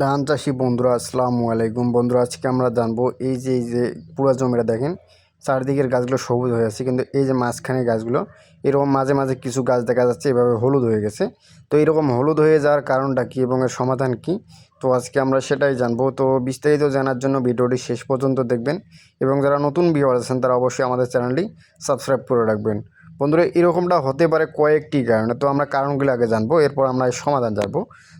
ধান চাষি বন্ধুরা, আসসালামু আলাইকুম। বন্ধুরা, আজকে আমরা জানব এই যে এই যে পুরো জমিটা দেখেন, চারদিকের গাছগুলো সবুজ হয়ে আছে, কিন্তু এই যে মাঝখানে গাছগুলো, এরকম মাঝে মাঝে কিছু গাছ দেখা যাচ্ছে, এভাবে হলুদ হয়ে গেছে। তো এরকম হলুদ হয়ে যাওয়ার কারণটা কী এবং এর সমাধান কী? তো আজকে আমরা সেটাই জানব। তো বিস্তারিত জানার জন্য ভিডিওটি শেষ পর্যন্ত দেখবেন এবং যারা নতুন ভিউয়ার আছেন, তারা অবশ্যই আমাদের চ্যানেলটি সাবস্ক্রাইব করে রাখবেন। বন্ধুরা, এরকমটা হতে পারে কয়েকটি কারণে। তো আমরা কারণগুলো আগে জানব, এরপর আমরা সমাধান জানব।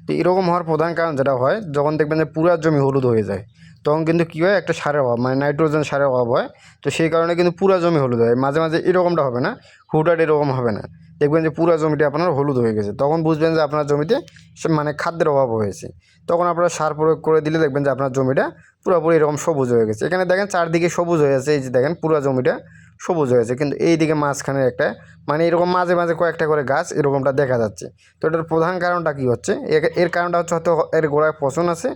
তো এরকম হওয়ার প্রধান কারণ যেটা হয়, যখন দেখবেন যে পুরা জমি হলুদ হয়ে যায়, তখন কিন্তু কী হয়, একটা সারের অভাব মানে নাইট্রোজেন সারের অভাব হয়। তো সেই কারণে কিন্তু পুরা জমি হলুদ হয়। মাঝে মাঝে এরকমটা হবে না, হুটহাট এরকম হবে না। দেখবেন যে পুরা জমিটা আপনার হলুদ হয়ে গেছে। তখন বুঝবেন যে আপনার জমিতে মানে খাদ্যের অভাব হয়েছে। তখন আপনারা সার প্রয়োগ করে দিলে দেখবেন যে আপনার জমিটা পুরোপুরি এরকম সবুজ হয়ে গেছে। এখানে দেখেন চারদিকে সবুজ হয়ে আছে, এই যে দেখেন পুরো জমিটা। সবুজ হয়েছে কিন্তু এই দিকে মাঝখানে একটা মানে এরকম মাঝে মাঝে কয়েকটা করে গাছ এরকমটা দেখা যাচ্ছে। তো এটার প্রধান কারণটা কী হচ্ছে? এর- কারণটা হচ্ছে হয়তো এর গোড়ায় পচন আছে।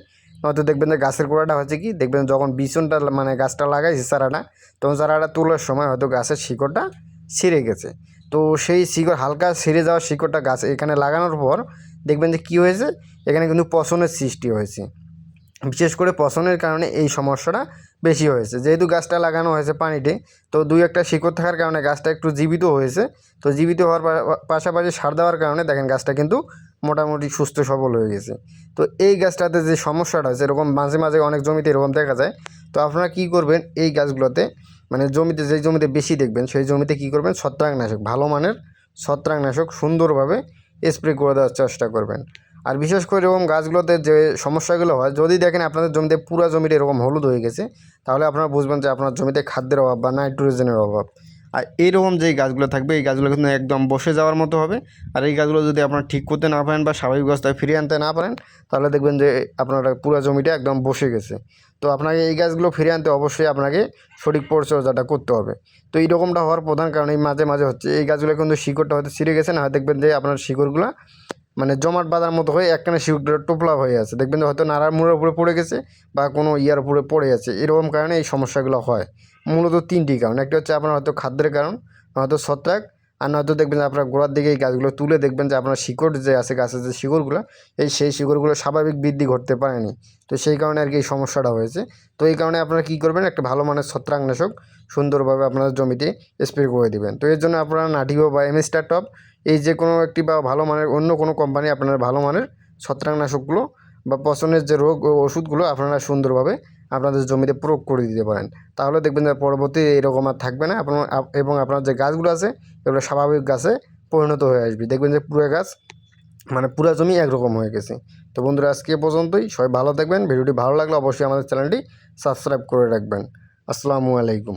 নয়তো দেখবেন যে গাছের গোড়াটা হচ্ছে কি? দেখবেন যখন বিচনটা মানে গাছটা লাগাইছে চারাটা, তখন চারাটা তোলার সময় হয়তো গাছের শিকড়টা ছিঁড়ে গেছে। তো সেই শিকড় হালকা ছিঁড়ে যাওয়া শিকড়টা গাছ এখানে লাগানোর পর দেখবেন যে কী হয়েছে? এখানে কিন্তু পচনের সৃষ্টি হয়েছে। বিশেষ করে পচনের কারণে এই সমস্যাটা বেশি হয়েছে। যেহেতু গাছটা লাগানো হয়েছে পানিতে, তো দুই একটা শিকড় থাকার কারণে গাছটা একটু জীবিত হয়েছে। তো জীবিত হওয়ার পাশাপাশি সার দেওয়ার কারণে দেখেন গাছটা কিন্তু মোটামুটি সুস্থ সবল হয়ে গেছে। তো এই গাছটাতে যে সমস্যাটা হয়েছে এরকম মাঝে মাঝে অনেক জমিতে এরকম দেখা যায়, তো আপনারা কী করবেন এই গাছগুলোতে মানে জমিতে যেই জমিতে বেশি দেখবেন, সেই জমিতে কী করবেন? ছত্রাকনাশক, ভালো মানের ছত্রাকনাশক সুন্দরভাবে স্প্রে করে দেওয়ার চেষ্টা করবেন। আর বিশেষ করে এরকম গাছগুলোতে যে সমস্যাগুলো হয়, যদি দেখেন আপনাদের জমিতে পুরো জমিটা এরকম হলুদ হয়ে গেছে, তাহলে আপনারা বুঝবেন যে আপনার জমিতে খাদ্যের অভাব বা নাইট্রোজেনের অভাব। আর এইরকম যেই গাছগুলো থাকবে, এই গাছগুলো কিন্তু একদম বসে যাওয়ার মতো হবে। আর এই গাছগুলো যদি আপনারা ঠিক করতে না পারেন বা স্বাভাবিক অবস্থায় ফিরিয়ে আনতে না পারেন, তাহলে দেখবেন যে আপনার পুরো জমিটা একদম বসে গেছে। তো আপনাকে এই গাছগুলো ফিরিয়ে আনতে অবশ্যই আপনাকে সঠিক পরিচর্যাটা করতে হবে। তো এইরকমটা হওয়ার প্রধান কারণ এই মাঝে মাঝে হচ্ছে, এই গাছগুলো কিন্তু শিকড়টা হয়তো ছিঁড়ে গেছে, না হয় দেখবেন যে আপনার শিকড়গুলো মানে জমাট বাঁধার মতো হয়ে একখানে শিকড়টা টোপলা হয়ে আছে। দেখবেন হয়তো নাড়ার মুড়ের উপরে পড়ে গেছে বা কোনো ইয়ার উপরে পড়ে আছে। এরকম কারণে এই সমস্যাগুলো হয়। মূলত তিনটি কারণ। একটা হচ্ছে আপনার হয়তো খাদ্যের কারণ, হয়তো ছত্রাক আর নয়তো দেখবেন আপনার গোড়ার দিকে এই গাছগুলো তুলে দেখবেন যে আপনার শিকড় যে আছে, গাছের যে শিকড়গুলো, এই সেই শিকড়গুলো স্বাভাবিক বৃদ্ধি ঘটতে পারেনি। তো সেই কারণে আর কি এই সমস্যাটা হয়েছে। তো এই কারণে আপনারা কী করবেন, একটা ভালো মানের ছত্রাকনাশক সুন্দরভাবে আপনার জমিতে স্প্রে করে দেবেন। তো এর জন্য আপনারা নাটিও বা এমএস্টার টপ এই যে কোনো একটি বা ভালো মানের অন্য কোনো কোম্পানি আপনার ভালো মানের ছত্রাকনাশকগুলো বা পচনের যে রোগ ওষুধগুলো আপনারা সুন্দরভাবে আপনাদের জমিতে প্রয়োগ করে দিতে পারেন। তাহলে দেখবেন যে পরবর্তী এরকম আর থাকবে না। আপনার এবং আপনার যে গাছগুলো আছে, এগুলো স্বাভাবিক গাছে পরিণত হয়ে আসবে। দেখবেন যে পুরো গাছ মানে পুরো জমি একরকম হয়ে গেছে। তো বন্ধুরা, আজকে পর্যন্তই। সবাই ভালো থাকবেন। ভিডিওটি ভালো লাগলে অবশ্যই আমাদের চ্যানেলটি সাবস্ক্রাইব করে রাখবেন। আসসালামু আলাইকুম।